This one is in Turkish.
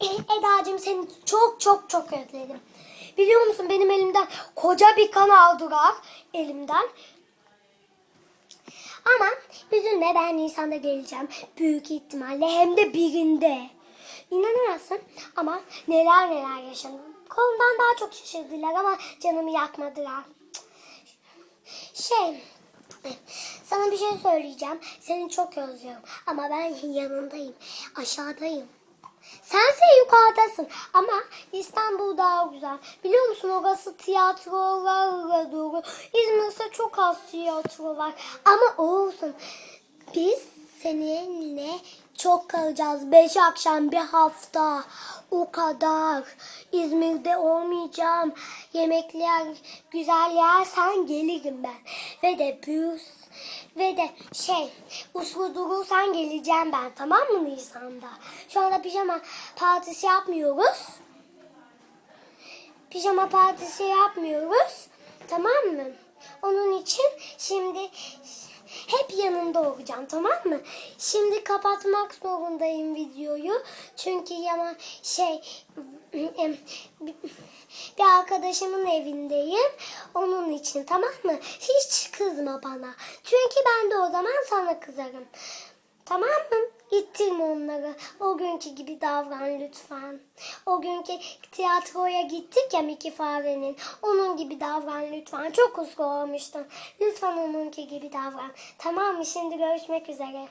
Eda'cığım seni çok çok çok özledim. Biliyor musun benim elimden koca bir kan aldılar elimden. Ama üzülme ben Nisan'da geleceğim. Büyük ihtimalle hem de birinde. İnanamazsın ama neler neler yaşadım. Kolumdan daha çok şaşırdılar ama canımı yakmadılar. Şey, sana bir şey söyleyeceğim. Seni çok özlüyorum. Ama ben yanındayım. Aşağıdayım. Sense yukarıdasın ama İstanbul daha güzel. Biliyor musun orası tiyatrolarla dolu. İzmir'de çok az tiyatro var. Ama olsun. Biz seninle çok kalacağız. Beş akşam bir hafta. O kadar. İzmir'de olmayacağım. Yemekler güzel yersen gelirim ben. Ve de büyük ve de şey uslu durursan geleceğim ben tamam mı Nisan'da? Şu anda pijama partisi yapmıyoruz. Pijama partisi yapmıyoruz. Tamam mı? Onun için şimdi hep yanında olacağım tamam mı? Şimdi kapatmak zorundayım videoyu. Çünkü ama şey bir arkadaşımın evindeyim. Onun için tamam mı? Hiç kızma bana. Çünkü ben de o zaman sana kızarım. Tamam mı? İttirme onları. O günkü gibi davran lütfen. O günkü tiyatroya gittik ya Miki Fare'nin. Onun gibi davran lütfen. Çok uslu olmuştun. Lütfen onunki gibi davran. Tamam mı? Şimdi görüşmek üzere.